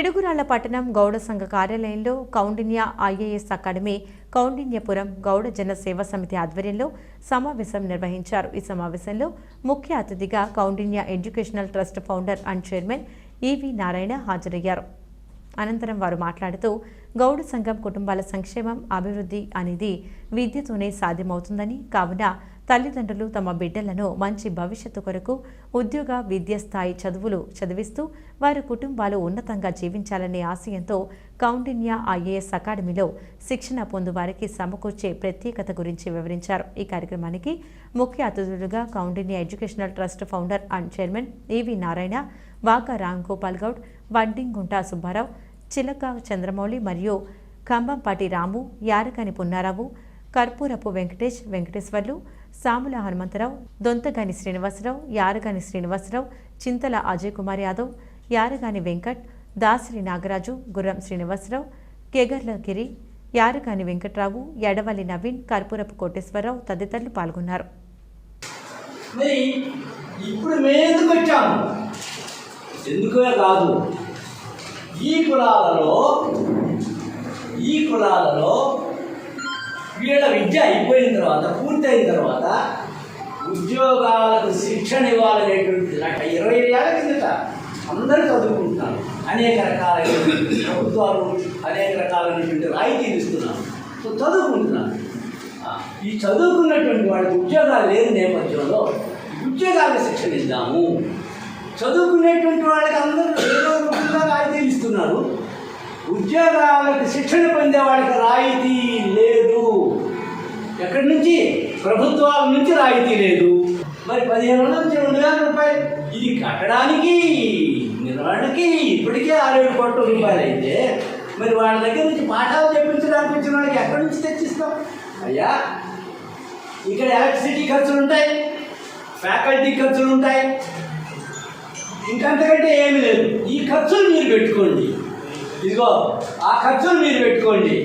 పిడుగురాళ్ళ పట్టణం గౌడ సంఘ కార్యాలయంలో కౌండిన్య ఐఏఎస్ అకాడమీ కౌండిన్యపురం గౌడ జన సేవా సమితి ఆధ్వర్యంలో సమావేశం నిర్వహించారు. ఈ సమావేశంలో ముఖ్య అతిథిగా Koundinya educational trust founder and chairman E V Narayana హాజరయ్యారు. అనంతరం వారు మాట్లాడుతూ గౌడ సంఘం కుటుంబాల సంక్షేమం అభివృద్ధి అనేది విద్యతోనే సాధ్యమవుతుందని కావున తల్లిదండ్రులు తమ బిడ్డలను మంచి భవిష్యత్తు కొరకు ఉద్యోగ విద్య స్థాయి చదువులు చదివిస్తూ వారి కుటుంబాలు ఉన్నతంగా జీవించాలనే ఆశయంతో కౌండిన్య ఐఏఎస్ అకాడమీలో శిక్షణ పొందువారికి సమకూర్చే ప్రత్యేకత గురించి వివరించారు. ఈ కార్యక్రమానికి ముఖ్య అతిథులుగా Koundinya educational trust founder and chairman E V Narayana Vaka Ram Gopal Goud Vaddigunta Subbarao Chilaka Chandramouli మరియు కంబంపాటి రాము యారకని పున్నారావు కర్పూరపు వెంకటేష్ వెంకటేశ్వర్లు సాముల హనుమంతరావు దొంతగాని శ్రీనివాసరావు యారగాని శ్రీనివాసరావు చింతల అజయ్ కుమార్ యాదవ్ యారగాని వెంకట్ దాసరి నాగరాజు గుర్రం శ్రీనివాసరావు కెగర్ల గిరి యారగాని వెంకట్రావు ఎడవల్లి నవీన్ కర్పూరపు కోటేశ్వరరావు తదితరులు పాల్గొన్నారు. ఇప్పుడు మేము ఎందుకనే కాదు? ఈ కులాలలో ఈ కులాలలో వీళ్ళ విద్య అయిపోయిన తర్వాత పూర్తయిన తర్వాత ఉద్యోగాలకు శిక్షణ ఇవ్వాలనేటువంటి నాకు ఇరవై ఏళ్ళ కిందట అందరూ చదువుకుంటున్నారు. అనేక రకాలైనటువంటి ప్రభుత్వాలు అనేక రకాలైనటువంటి రాయితీలు ఇస్తున్నారు. సో చదువుకుంటున్నారు. ఈ చదువుకున్నటువంటి వాళ్ళకి ఉద్యోగాలు లేని నేపథ్యంలో ఉద్యోగాలకు శిక్షణ ఇద్దాము. చదువుకునేటువంటి వాళ్ళకి అందరూ ఏదో రూపంగా రాయితీలు ఇస్తున్నారు. ఉద్యోగాలకు శిక్షణ పొందే వాళ్ళకి రాయితీ లేదు. ఎక్కడి నుంచి? ప్రభుత్వాల నుంచి రాయితీ లేదు. మరి పదిహేను వందల నుంచి రెండు వేల రూపాయలు. ఇది కట్టడానికి నిర్వహణకి ఇప్పటికే ఆరేడు కోట్ల రూపాయలు అయితే మరి వాళ్ళ దగ్గర నుంచి పాఠాలు చెప్పించడానికి వచ్చిన వాళ్ళకి ఎక్కడి నుంచి తెచ్చిస్తాం? అయ్యా ఇక్కడ ఎలక్ట్రిసిటీ ఖర్చులు ఉంటాయి ఫ్యాకల్టీ ఖర్చులు ఉంటాయి ఇంకంతకంటే ఏమీ లేదు. ఈ ఖర్చులు మీరు పెట్టుకోండి. ఇదిగో ఆ ఖర్చులు మీరు పెట్టుకోండి.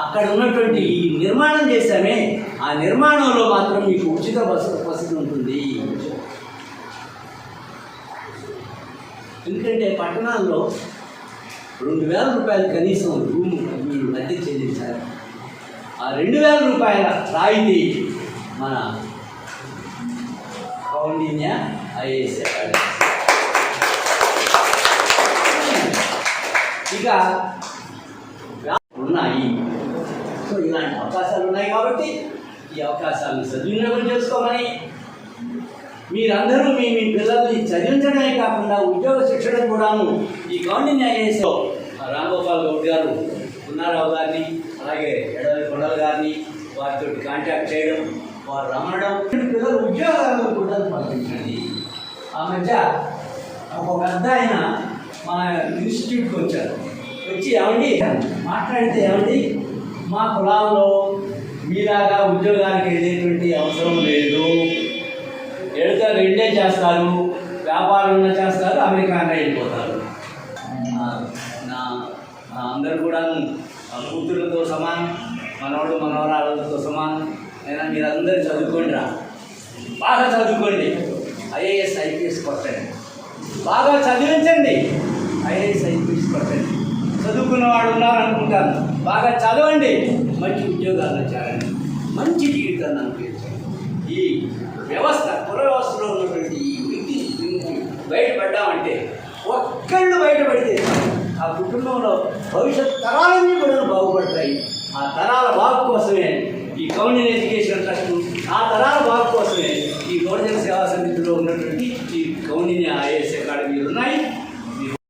అక్కడ ఉన్నటువంటి ఈ నిర్మాణం చేశామే. ఆ నిర్మాణంలో మాత్రం మీకు ఉచిత బస్సు వసతి ఉంటుంది. ఎందుకంటే పట్టణాల్లో రెండు వేల రూపాయలు కనీసం రూమ్ వీళ్ళు మధ్య చెల్లించారు ఆ రెండు వేల రూపాయల రాయితీ మన కౌండిన్య ఐఏఎస్ అకాడమీ ఇక ఉన్నాయి. సో ఇలాంటి అవకాశాలు ఉన్నాయి కాబట్టి ఈ అవకాశాలను సద్వినియోగం చేసుకోమని మీరందరూ మీ మీ పిల్లల్ని చదివించడమే కాకుండా ఉద్యోగ శిక్షణ కూడాను ఈ గవర్నమెంట్ ఐఏఎస్లో రాంగోపాల్ గౌడ్ గారు పున్నారావు గారిని అలాగే ఎడవలి కొండల గారిని వారితో కాంటాక్ట్ చేయడం వారు రమ్మడం పిల్లలు ఉద్యోగాల్లో కూడా పంపించండి ఆ మధ్య ఒక పెద్ద ఆయన మా ఇన్స్టిట్యూట్కి వచ్చారు. వచ్చి ఏమండి? మాట్లాడితే ఏమండి? మా కులాల్లో మీలాగా ఉద్యోగానికి వెళ్ళేటువంటి అవసరం లేదు. వెళితే రెండే చేస్తారు. వ్యాపారంలో చేస్తారు అమెరికానే వెళ్ళిపోతారు. నా అందరు కూడా కూతురులతో సమానం మనవాడు మనవరాళ్ళతో సమానం. అయినా మీరందరూ చదువుకోండి రా. బాగా చదువుకోండి. ఐఏఎస్ ఐపీఎస్ కొట్టండి. బాగా చదివి ఐఏఎస్ ఐపీఎస్ కొట్టండి చదువుకున్న వాడు ఉన్నారనుకుంటాను. బాగా చదవండి. మంచి ఉద్యోగాల్లో చేరండి మంచి జీవితాన్ని అనుభవించండి ఈ వ్యవస్థ కుల వ్యవస్థలో ఉన్నటువంటి ఈ వ్యక్తి నుంచి బయటపడ్డామంటే ఒక్కళ్ళు బయటపడితే ఆ కుటుంబంలో భవిష్యత్ తరాలన్నీ కూడా బాగుపడతాయి. ఆ తరాల బాగు కోసమే ఈ కౌండిన్ ఎడ్యుకేషన్ ట్రస్ట్ ఆ తరాల బాగు కోసమే ఈ గౌరవ సేవా సమితిలో ఉన్నటువంటి ఈ కౌండిన్య ఐఏఎస్ అకాడమీలు ఉన్నాయి.